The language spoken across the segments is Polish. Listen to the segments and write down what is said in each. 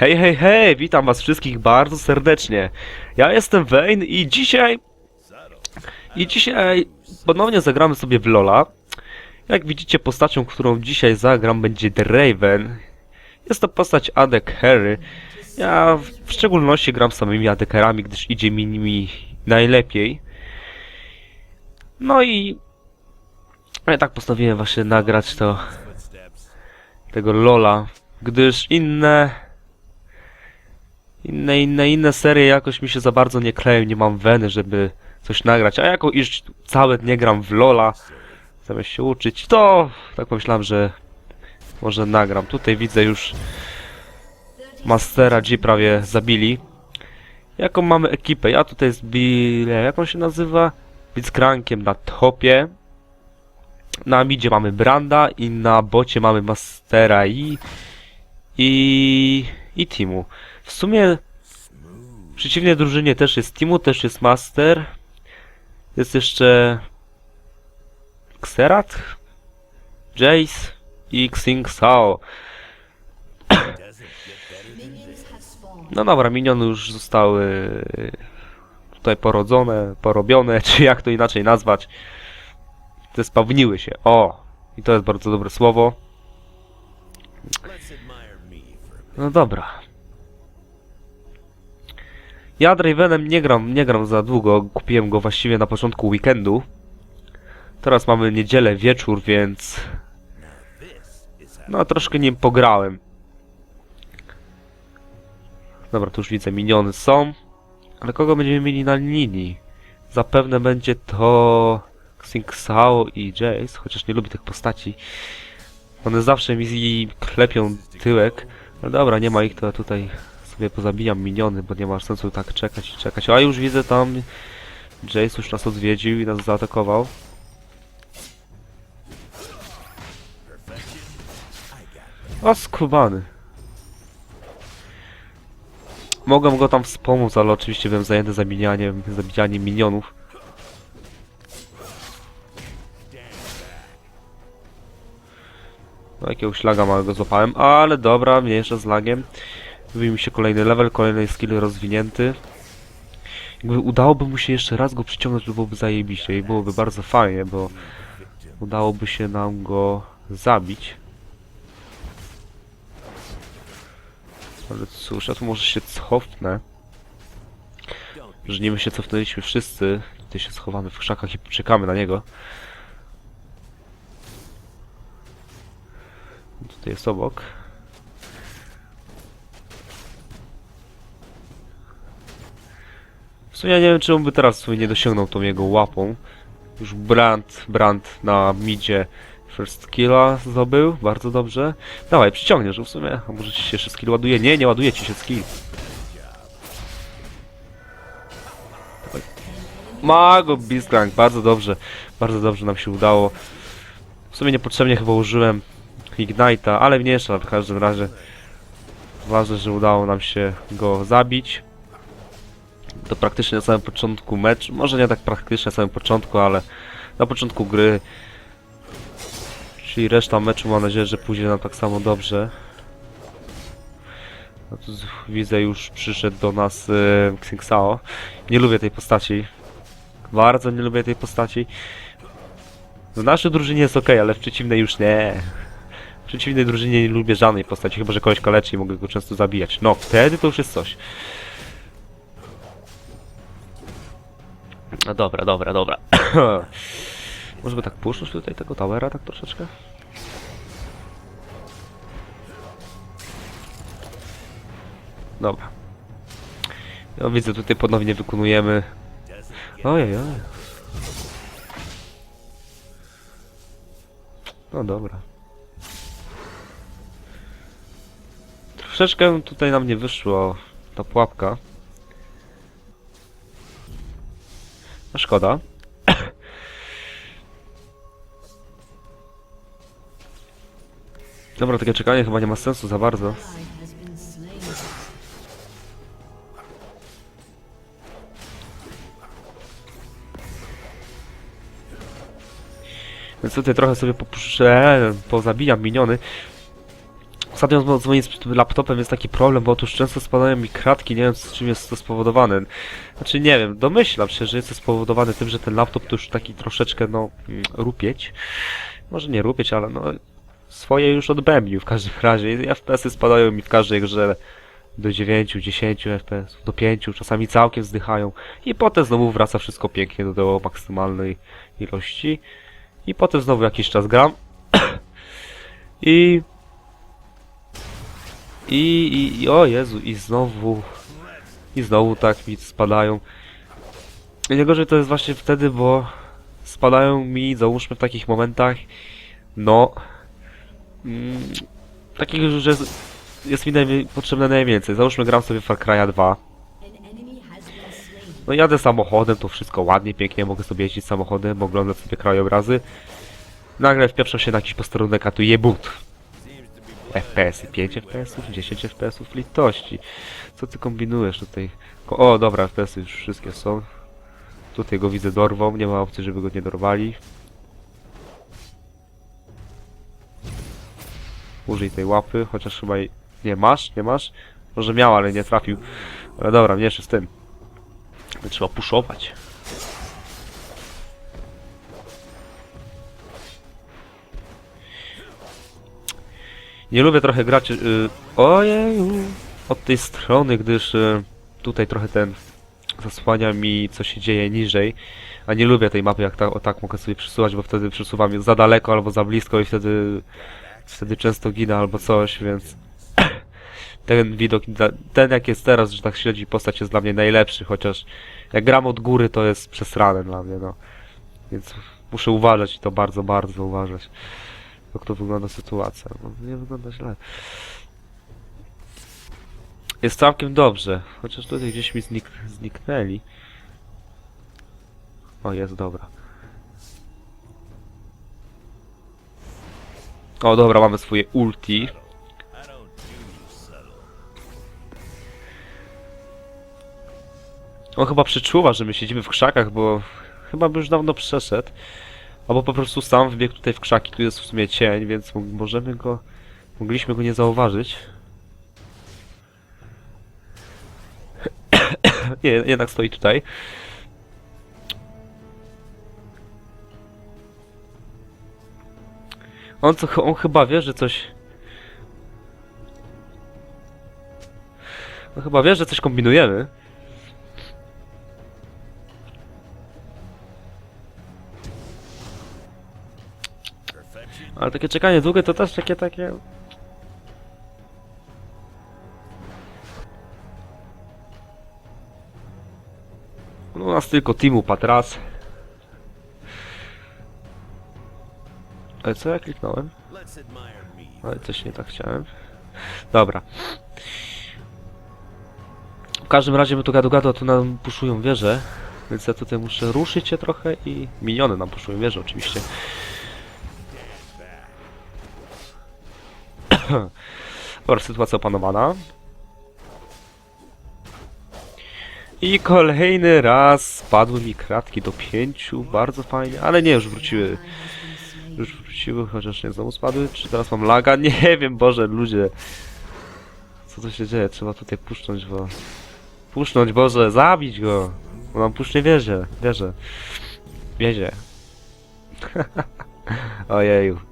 Hej, hej, hej, witam was wszystkich bardzo serdecznie. Ja jestem Wayne i dzisiaj... I dzisiaj ponownie zagramy sobie w Lola. Jak widzicie, postacią, którą dzisiaj zagram będzie Draven. Jest to postać Adek Harry. Ja w szczególności gram samymi Adekerami, gdyż idzie mi nimi najlepiej. No i... Ja tak postanowiłem właśnie nagrać to... Tego Lola, gdyż inne... Inne, inne, inne serie jakoś mi się za bardzo nie kleją, nie mam weny, żeby coś nagrać. A jako iż całe dnie gram w Lola, zamiast się uczyć, to tak pomyślałem, że może nagram. Tutaj widzę już Mastera G prawie zabili. Jaką mamy ekipę? Ja tutaj z Bile, jak on się nazywa? Blitzcrankiem na topie. Na midzie mamy Branda i na bocie mamy Mastera i... i... i Timu. W sumie w przeciwnej drużynie też jest Timu, też jest Master. Jest jeszcze Xerath, Jace i Xing Sao. No dobra, miniony już zostały tutaj porodzone, porobione, czy jak to inaczej nazwać. Zespawniły się. O! I to jest bardzo dobre słowo. No dobra. Ja Dravenem nie gram, nie gram za długo. Kupiłem go właściwie na początku weekendu. Teraz mamy niedzielę, wieczór, więc... No, troszkę nim pograłem. Dobra, tu już widzę, miniony są. Ale kogo będziemy mieli na linii? Zapewne będzie to... Xing Sao i Jace, chociaż nie lubię tych postaci. One zawsze mi klepią tyłek. No dobra, nie ma ich, to ja tutaj sobie pozabijam miniony, bo nie ma sensu tak czekać i czekać. A już widzę tam... Jace już nas odwiedził i nas zaatakował. O, skubany. Mogłem go tam wspomóc, ale oczywiście byłem zajęty zabijaniem, zabijaniem minionów. No jakiegoś laga małego złapałem, ale dobra, mniejsza z lagiem. Wybił mi się kolejny level, kolejny skill rozwinięty. Jakby udałoby mu się jeszcze raz go przyciągnąć, to byłoby zajebiście i byłoby bardzo fajnie, bo udałoby się nam go zabić. Ale cóż, ja tu może się cofnę. Że my się cofnęliśmy wszyscy. Tutaj się schowamy w krzakach i czekamy na niego. Tutaj jest obok. Sumie nie wiem, czy on by teraz sobie nie dosięgnął tą jego łapą. Już Brand, Brand na midzie first killa zdobył, bardzo dobrze. Dawaj, przyciągniesz, w sumie, a może ci się jeszcze skill ładuje? Nie, nie ładuje ci się skill. Dawaj. Mago Beastcrank, bardzo dobrze, bardzo dobrze nam się udało. W sumie niepotrzebnie chyba użyłem Ignite'a, ale mniejsza w każdym razie. Ważne, że udało nam się go zabić. To praktycznie na samym początku meczu, może nie tak praktycznie na samym początku, ale na początku gry. Czyli reszta meczu mam nadzieję, że pójdzie nam tak samo dobrze. No tu z- widzę już przyszedł do nas e, Xingxao. Nie lubię tej postaci. Bardzo nie lubię tej postaci. W naszej drużynie jest ok, ale w przeciwnej już nie. W przeciwnej drużynie nie lubię żadnej postaci, chyba że kogoś kaleczy i mogę go często zabijać. No, wtedy to już jest coś. No dobra, dobra, dobra. Może by tak puszczać tutaj tego towera tak troszeczkę? Dobra. Ja widzę, tutaj ponownie wykonujemy... Ojej, ojej. No dobra. Troszeczkę tutaj nam nie wyszło ta pułapka. Szkoda. Dobra, takie czekanie chyba nie ma sensu za bardzo. Więc tutaj trochę sobie popuszczę, pozabijam miniony. Ostatnio z moim laptopem jest taki problem, bo otóż często spadają mi kratki, nie wiem z czym jest to spowodowane. Znaczy nie wiem, domyślam się, że jest to spowodowane tym, że ten laptop to już taki troszeczkę, no, mm, rupieć. Może nie rupieć, ale no, swoje już odbębnił w każdym razie. FPS-y spadają mi w każdej grze do 9, 10 FPS, do 5, czasami całkiem zdychają. I potem znowu wraca wszystko pięknie do, do maksymalnej ilości. I potem znowu jakiś czas gram. I i, i, i o Jezu, i znowu, i znowu tak mi spadają. I najgorzej to jest właśnie wtedy, bo spadają mi, załóżmy w takich momentach, no, mm, takich, że jest mi najwie- potrzebne najwięcej. Załóżmy gram sobie Far Cry'a 2, no jadę samochodem, to wszystko ładnie, pięknie, mogę sobie jeździć samochodem, oglądać sobie krajobrazy. Nagle wpieprzam się na jakiś posterunek, a tu je but. FPS-y, 5 FPS-ów, 10 FPS-ów, litości. Co ty kombinujesz tutaj? O, dobra, FPS-y już wszystkie są. Tutaj go widzę dorwą, nie ma opcji, żeby go nie dorwali. Użyj tej łapy, chociaż chyba jej... Nie masz? Nie masz? Może miał, ale nie trafił. Ale dobra, mniejszy z tym. Trzeba puszować. Nie lubię trochę grać... Y, ojeju, od tej strony, gdyż y, tutaj trochę ten zasłania mi co się dzieje niżej. A nie lubię tej mapy, jak ta, o tak mogę sobie przesuwać, bo wtedy przesuwam za daleko albo za blisko i wtedy wtedy często ginę albo coś, więc ten widok, ten jak jest teraz, że tak śledzi postać jest dla mnie najlepszy, chociaż jak gram od góry to jest przesrane dla mnie, no. Więc muszę uważać i to bardzo, bardzo uważać. Jak to wygląda sytuacja. No, nie wygląda źle. Jest całkiem dobrze, chociaż tutaj gdzieś mi znik zniknęli. O, jest, dobra. O, dobra, mamy swoje ulti. On chyba przeczuwa, że my siedzimy w krzakach, bo chyba by już dawno przeszedł. Albo po prostu sam wbiegł tutaj w krzaki, tu jest w sumie cień, więc mo- możemy go... Mogliśmy go nie zauważyć. nie, jednak stoi tutaj. On, co, on chyba wie, że coś... On chyba wie, że coś kombinujemy. Ale takie czekanie długie to też takie, takie... No u nas tylko teamu Patras. Ale co ja kliknąłem? Ale coś nie tak chciałem. Dobra. W każdym razie my tu gadu gadu, tu nam puszują wieże. Więc ja tutaj muszę ruszyć się trochę i miniony nam puszują wieże oczywiście. Dobra, sytuacja opanowana. I kolejny raz spadły mi kratki do pięciu, bardzo fajnie, ale nie, już wróciły. Już wróciły, chociaż nie znowu spadły. Czy teraz mam laga? Nie wiem, Boże, ludzie. Co to się dzieje? Trzeba tutaj puszcząć, bo... Puszcząć, Boże, zabić go! Bo nam puszcznie wiezie, wieże. Wiezie. Ojeju.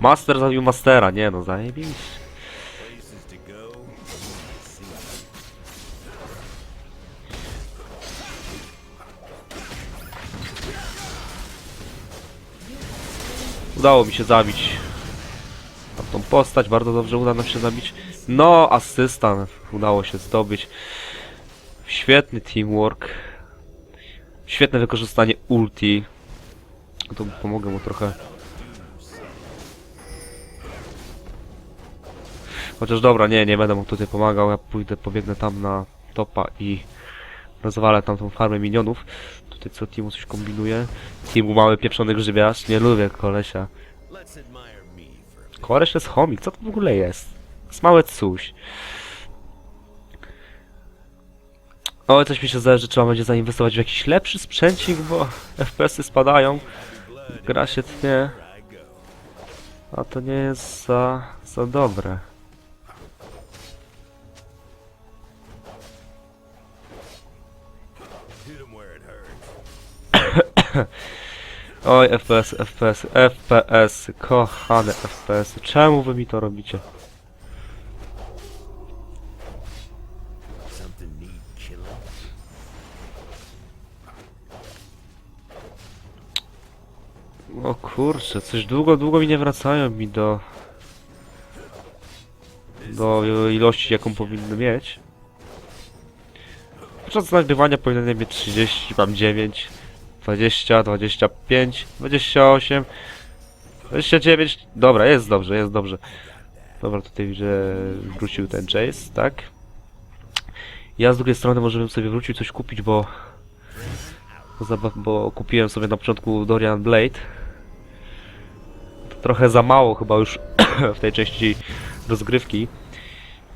Master zabił Mastera, nie no, zajebiście. Udało mi się zabić tą postać, bardzo dobrze uda nam się zabić. No, asysta udało się zdobyć. Świetny teamwork. Świetne wykorzystanie ulti. To pomogę mu trochę Chociaż dobra, nie, nie będę mu tutaj pomagał, ja pójdę, pobiegnę tam na topa i rozwalę tam tą farmę minionów. Tutaj co Timu coś kombinuje. Timu mały pieprzony grzybiarz, nie lubię kolesia. Koleś to jest co to w ogóle jest? Jest małe coś. O, coś mi się zdaje, że trzeba będzie zainwestować w jakiś lepszy sprzęcik, bo FPS-y spadają. Gra się tnie. A to nie jest za, za dobre. Oj, FPS, FPS, FPS, kochane FPS. Czemu wy mi to robicie? O kurczę, coś długo, długo mi nie wracają mi do... Do ilości, jaką powinny mieć. Podczas nagrywania powinienem mieć 30, mam 9, 20, 25, 28, 29. Dobra, jest dobrze, jest dobrze. Dobra, tutaj widzę, wrócił ten Chase, tak? Ja z drugiej strony może bym sobie wrócił coś kupić, bo... Bo, bo kupiłem sobie na początku Dorian Blade. Trochę za mało chyba już w tej części rozgrywki.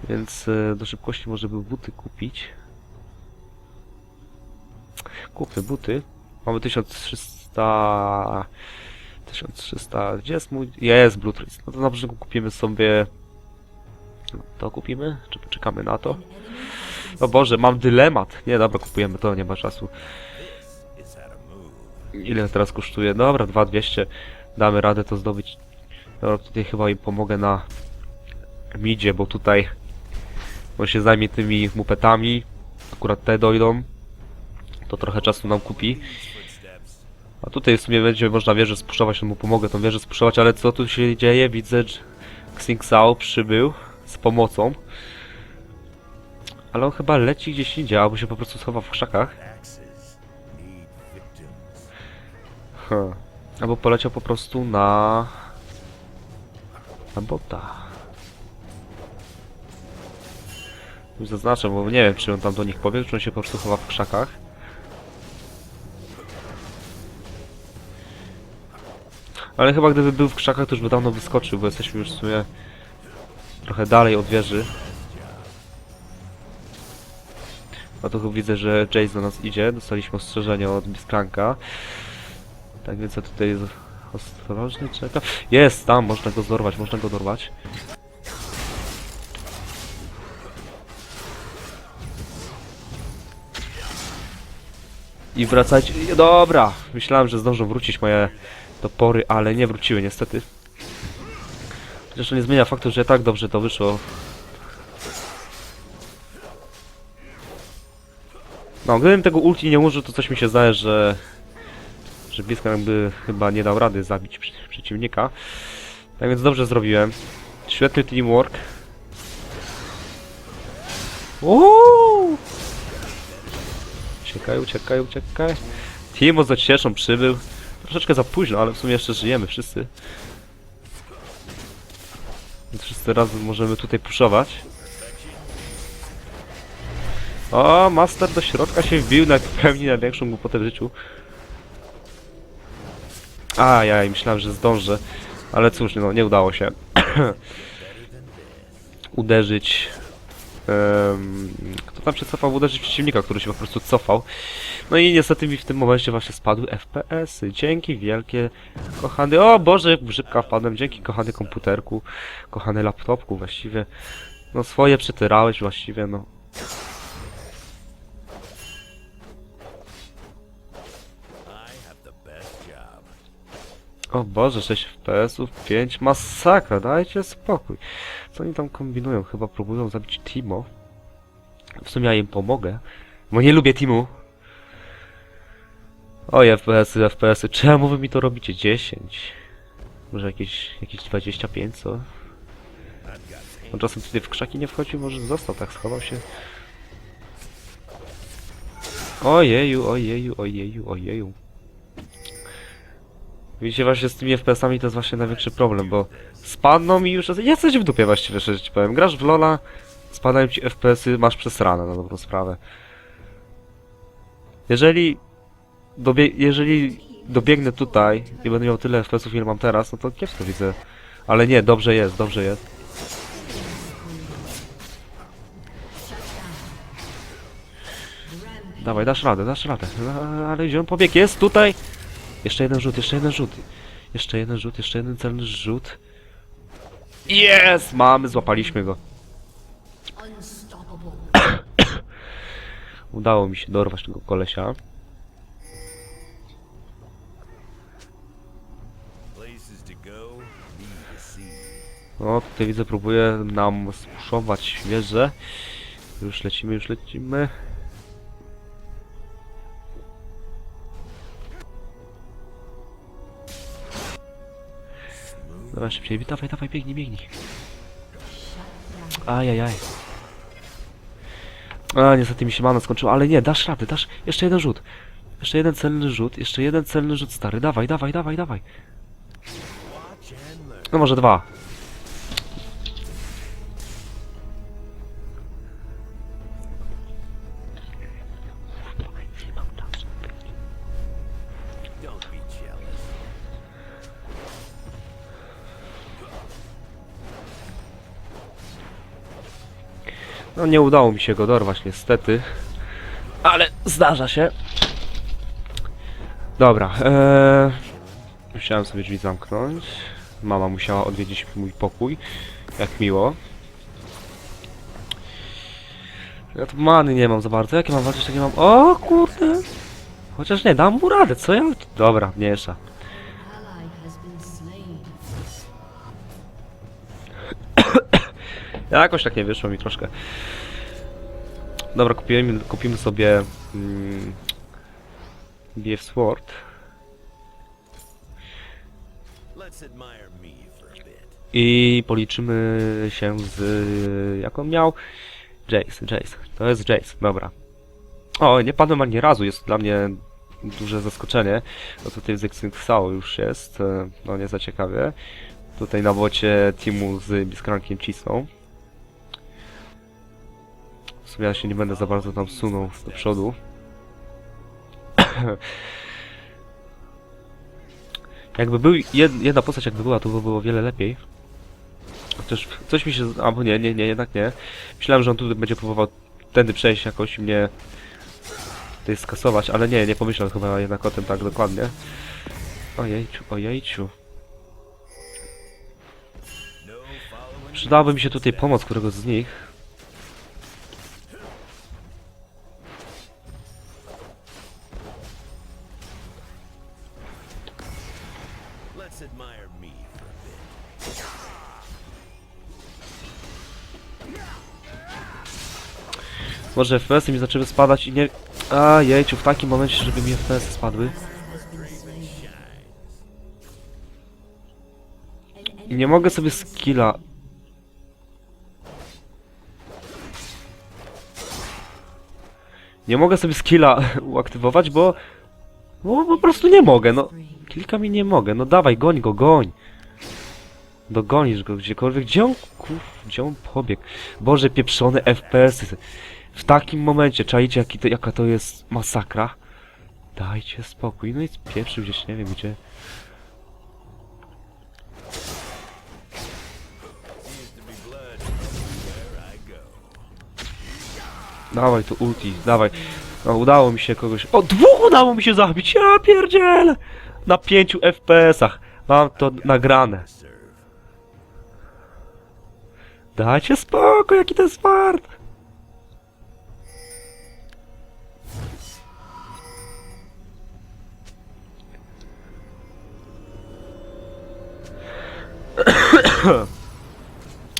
Więc e, do szybkości może by buty kupić. Kupmy buty. Mamy 1300... 1300... Gdzie jest mój... Jest Blue Trace. No to na początku kupimy sobie... To kupimy? Czy poczekamy na to? O Boże, mam dylemat. Nie, dobra, kupujemy to, nie ma czasu. Ile teraz kosztuje? Dobra, 2200. Damy radę to zdobyć. Dobra, tutaj chyba im pomogę na midzie, bo tutaj on się zajmie tymi mupetami. Akurat te dojdą. To trochę czasu nam kupi. A tutaj w sumie będzie można wieżę spuszować, no mu pomogę tą wieżę spuszować, ale co tu się dzieje? Widzę, że Xingxao przybył z pomocą. Ale on chyba leci gdzieś indziej, albo się po prostu schowa w krzakach. Hmm. Albo poleciał po prostu na... na bota. Już zaznaczę, bo nie wiem, czy on tam do nich pobiegł, czy on się po prostu chowa w krzakach. Ale chyba gdyby był w krzakach, to już by dawno wyskoczył, bo jesteśmy już w sumie trochę dalej od wieży. A tu widzę, że Jace do nas idzie. Dostaliśmy ostrzeżenie od Biskranka. Tak więc ja tutaj ostrożnie czekam. Jest tam, można go dorwać, można go dorwać. I wracać. Dobra, myślałem, że zdążą wrócić moje topory, ale nie wróciły niestety. Chociaż to nie zmienia faktu, że tak dobrze to wyszło. No, gdybym tego ulti nie użył, to coś mi się zdaje, że że blisko jakby chyba nie dał rady zabić przy- przeciwnika. Tak więc dobrze zrobiłem. Świetny teamwork. Uuu! Uciekaj, uciekaj, uciekaj. Timo za cieszą przybył. Troszeczkę za późno, ale w sumie jeszcze żyjemy wszyscy. Więc wszyscy razem możemy tutaj puszować. O, Master do środka się wbił na pełni największą głupotę w życiu. A, ja myślałem, że zdążę. Ale cóż, no nie udało się. uderzyć. Kto tam się cofał? Uderzyć przeciwnika, który się po prostu cofał. No i niestety mi w tym momencie właśnie spadły FPS-y. Dzięki wielkie, kochany. O Boże, jak grzybka wpadłem. Dzięki kochany komputerku, kochany laptopku właściwie. No swoje przetyrałeś właściwie, no. O Boże, 6 FPS-ów, 5, masakra, dajcie spokój. Co oni tam kombinują? Chyba próbują zabić Timo. W sumie ja im pomogę, bo nie lubię Timu. Oj, FPS-y, FPS-y, czemu wy mi to robicie? 10. Może jakieś, jakieś 25, co? On czasem tutaj w krzaki nie wchodził, może został, tak schował się. Ojeju, ojeju, ojeju, ojeju. Widzicie, właśnie z tymi FPS-ami to jest właśnie największy problem, bo spadną mi już... Jesteś w dupie właściwie, szczerze ci powiem. Grasz w LoL'a, spadają ci FPS-y, masz przesrane na dobrą sprawę. Jeżeli... Dobie jeżeli dobiegnę tutaj i będę miał tyle FPS-ów, ile mam teraz, no to kiepsko widzę. Ale nie, dobrze jest, dobrze jest. Dawaj, dasz radę, dasz radę. Ale gdzie on? Jest tutaj! Jeszcze jeden rzut, jeszcze jeden rzut. Jeszcze jeden rzut, jeszcze jeden celny rzut. Jest! Mamy, złapaliśmy go. Udało mi się dorwać tego kolesia. No, tutaj widzę, próbuje nam spuszować wieżę. Już lecimy, już lecimy. Dobra, szybciej, dawaj, dawaj, biegnij, biegnij. Ajajaj. A, niestety mi się mana skończyła, ale nie, dasz radę, dasz, jeszcze jeden rzut. Jeszcze jeden celny rzut, jeszcze jeden celny rzut, stary, dawaj, dawaj, dawaj, dawaj. No może dwa. No nie udało mi się go dorwać niestety. Ale zdarza się. Dobra, eee... Musiałem sobie drzwi zamknąć. Mama musiała odwiedzić mój pokój. Jak miło. Ja tu many nie mam za bardzo. Jakie mam walczyć, takie mam... O kurde! Chociaż nie, dam mu radę, co ja... Dobra, mniejsza. Jakoś tak nie wyszło mi troszkę. Dobra, kupimy, kupimy sobie mm, BF Sword i policzymy się z... jak on miał? Jace, Jace. To jest Jace, dobra. O, nie padłem ani razu, jest dla mnie duże zaskoczenie. No tutaj z Exyxao już jest, e, no nie za ciekawie. Tutaj na bocie teamu z Bliskrankiem cisną. Sumie ja się nie będę za bardzo tam sunął do przodu. Jakby był jed, jedna postać jakby była, to by było wiele lepiej. Chociaż coś mi się... albo nie, nie, nie, jednak nie. Myślałem, że on tu będzie próbował tędy przejść jakoś i mnie tutaj skasować, ale nie, nie pomyślał chyba jednak o tym tak dokładnie. Ojejciu, ojejciu. Przydałaby mi się tutaj pomoc któregoś z nich. Admire me for a bit. Może FPS-y mi zaczęły spadać i nie... A jejciu, w takim momencie, żeby mi FPS-y spadły. I nie mogę sobie skilla... Nie mogę sobie skilla uaktywować, bo... Bo po prostu nie mogę, no. Kilka mi nie mogę, no dawaj, goń go, goń. Dogonisz go gdziekolwiek. Gdzie on, kur... Gdzie on pobiegł? Boże, pieprzone FPS-y. W takim momencie, czajcie jaki to, jaka to jest masakra? Dajcie spokój. No i pierwszy gdzieś, nie wiem gdzie. Dawaj tu ulti, dawaj. No, udało mi się kogoś... O, dwóch udało mi się zabić! Ja pierdzielę! Na pięciu FPS-ach. Mam to nagrane. Dajcie spokój, jaki to jest fart!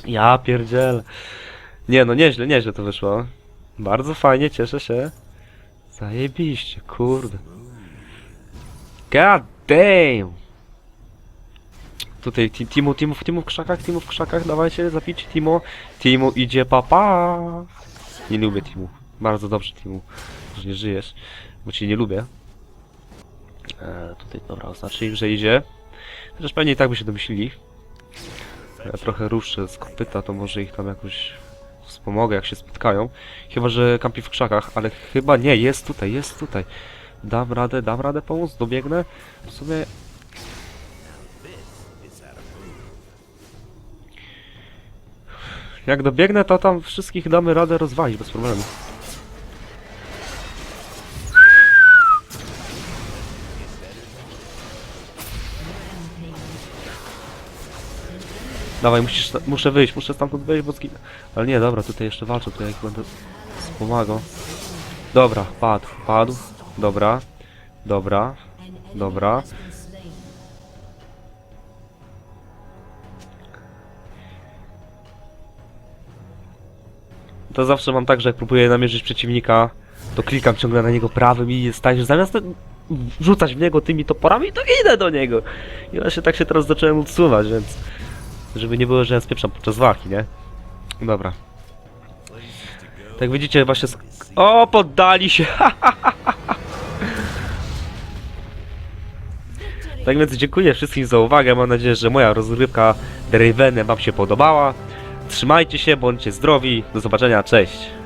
Ja pierdzielę. Nie no, nieźle, nieźle to wyszło. Bardzo fajnie, cieszę się. Zajebiście, kurde. God damn! Tutaj ti- Timo, Timo, Timo w krzakach, Timo w krzakach, dawajcie, zapić Timo. Timo idzie, papa. Nie lubię Timu. Bardzo dobrze Timu, że nie żyjesz, bo cię nie lubię. E, tutaj, dobra, oznacza im, że idzie. Chociaż pewnie i tak by się domyślili. Ja trochę ruszę z kopyta, to może ich tam jakoś wspomogę, jak się spotkają. Chyba, że kampi w krzakach, ale chyba nie, jest tutaj, jest tutaj. Dam radę, dam radę pomóc, dobiegnę. W sumie. Jak dobiegnę, to tam wszystkich damy radę rozwalić bez problemu. Dawaj, musisz, muszę wyjść, muszę stamtąd wyjść, bo zginę. Ale nie, dobra, tutaj jeszcze walczę, tutaj jak będę wspomagał. Dobra, padł, padł. Dobra, dobra, dobra. To zawsze mam tak, że jak próbuję namierzyć przeciwnika, to klikam ciągle na niego prawym i jest tak, że zamiast rzucać w niego tymi toporami, to idę do niego. I właśnie tak się teraz zacząłem odsuwać, więc... Żeby nie było, że ja spieprzam podczas walki, nie? Dobra. Tak widzicie, właśnie... Sk- o, poddali się! tak więc dziękuję wszystkim za uwagę. Mam nadzieję, że moja rozgrywka Dravenem wam się podobała. Trzymajcie się, bądźcie zdrowi. Do zobaczenia, cześć!